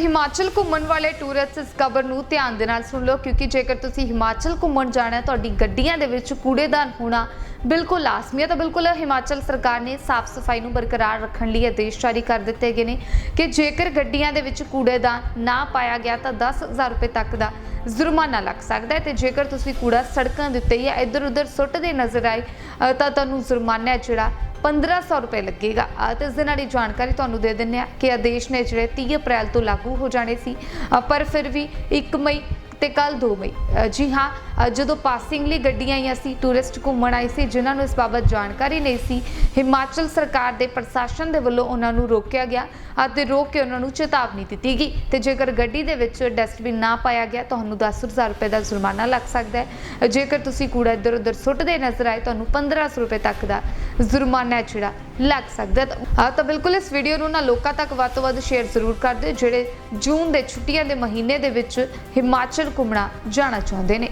ਹਿਮਾਚਲ ਘੁੰਮਣ ਵਾਲੇ ਟੂਰਿਸਟ ਇਸ ਖਬਰ ਨੂੰ ਧਿਆਨ ਦੇ ਨਾਲ ਸੁਣ ਲਓ, ਕਿਉਂਕਿ ਜੇਕਰ ਤੁਸੀਂ ਹਿਮਾਚਲ ਘੁੰਮਣ ਜਾਣਾ ਹੈ, ਤੁਹਾਡੀ ਗੱਡੀਆਂ ਦੇ ਵਿੱਚ ਕੂੜੇਦਾਨ ਹੋਣਾ ਬਿਲਕੁਲ ਲਾਜ਼ਮੀ ਹੈ। ਤਾਂ ਬਿਲਕੁਲ ਹਿਮਾਚਲ ਸਰਕਾਰ ਨੇ ਸਾਫ਼ ਸਫ਼ਾਈ ਨੂੰ ਬਰਕਰਾਰ ਰੱਖਣ ਲਈ ਆਦੇਸ਼ ਜਾਰੀ ਕਰ ਦਿੱਤੇ ਗਏ ਨੇ ਕਿ ਜੇਕਰ ਗੱਡੀਆਂ ਦੇ ਵਿੱਚ ਕੂੜੇਦਾਨ ਨਾ ਪਾਇਆ ਗਿਆ ਤਾਂ 10000 ਰੁਪਏ ਤੱਕ ਦਾ ਜੁਰਮਾਨਾ ਲੱਗ ਸਕਦਾ ਹੈ ਤੇ ਜੇਕਰ ਤੁਸੀਂ ਕੂੜਾ ਸੜਕਾਂ ਦੇ ਉੱਤੇ ਜਾਂ ਇੱਧਰ ਉੱਧਰ ਸੁੱਟਦੇ ਨਜ਼ਰ ਆਏ ਤਾਂ ਤੁਹਾਨੂੰ ਜੁਰਮਾਨਾ ਜਿਹੜਾ 1500 ਰੁਪਏ ਲੱਗੇਗਾ। ਅ, ਤੇ ਇਸ ਦੇ ਨਾਲ ਹੀ ਜਾਣਕਾਰੀ ਤੁਹਾਨੂੰ ਦੇ ਦਿੰਨੇ ਆ ਕਿ ਆਦੇਸ਼ ਨੇ ਜਿਹੜੇ 30 ਅਪ੍ਰੈਲ ਤੋਂ ਲਾਗੂ ਹੋ ਜਾਣੇ ਸੀ। ਪਰ ਫਿਰ ਵੀ 1 ਮਈ ਤੇ ਕੱਲ 2 ਮਈ। ਜੀ ਹਾਂ ਜਦੋਂ ਪਾਸਿੰਗ ਲਈ ਗੱਡੀਆਂ ਆਈਆਂ ਸੀ ਟੂਰਿਸਟ ਘੁੰਮਣ ਆਏ ਸੀ ਜਿਨ੍ਹਾਂ ਨੂੰ ਇਸ ਬਾਬਤ ਜਾਣਕਾਰੀ ਨਹੀਂ ਸੀ ਹਿਮਾਚਲ ਸਰਕਾਰ ਦੇ ਪ੍ਰਸ਼ਾਸਨ ਦੇ ਵੱਲੋਂ ਉਹਨਾਂ ਨੂੰ ਰੋਕਿਆ ਗਿਆ ਅਤੇ ਰੋਕ ਕੇ ਉਹਨਾਂ ਨੂੰ ਚੇਤਾਵਨੀ ਦਿੱਤੀ ਗਈ। ਤੇ ਜੇਕਰ ਗੱਡੀ ਦੇ ਵਿੱਚ ਡਸਟਬਿਨ ਨਾ ਪਾਇਆ ਗਿਆ ਤੁਹਾਨੂੰ 10000 ਰੁਪਏ ਦਾ ਜੁਰਮਾਨਾ ਲੱਗ ਸਕਦਾ ਹੈ। ਜੇਕਰ ਤੁਸੀਂ ਕੂੜਾ ਇੱਧਰ ਉੱਧਰ ਸੁੱਟਦੇ ਨਜ਼ਰ ਆਏ ਤੁਹਾਨੂੰ 1500 ਰੁਪਏ ਤੱਕ ਦਾ ਜੁਰਮਾਨਾ ਹੈ ਜਿਹੜਾ, ਲੱਗ ਸਕਦਾ ਹੈ। ਤਾਂ ਬਿਲਕੁਲ ਇਸ ਵੀਡੀਓ ਨੂੰ ਨਾ ਲੋਕਾਂ ਤੱਕ ਵੱਧ ਤੋਂ ਵੱਧ ਸ਼ੇਅਰ ਜ਼ਰੂਰ ਕਰ ਦਿਓ, ਜਿਹੜੇ ਜੂਨ ਦੇ ਛੁੱਟੀਆਂ ਦੇ ਮਹੀਨੇ ਦੇ ਵਿੱਚ ਹਿਮਾਚਲ ਘੁੰਮਣਾ ਜਾਣਾ ਚਾਹੁੰਦੇ ਨੇ।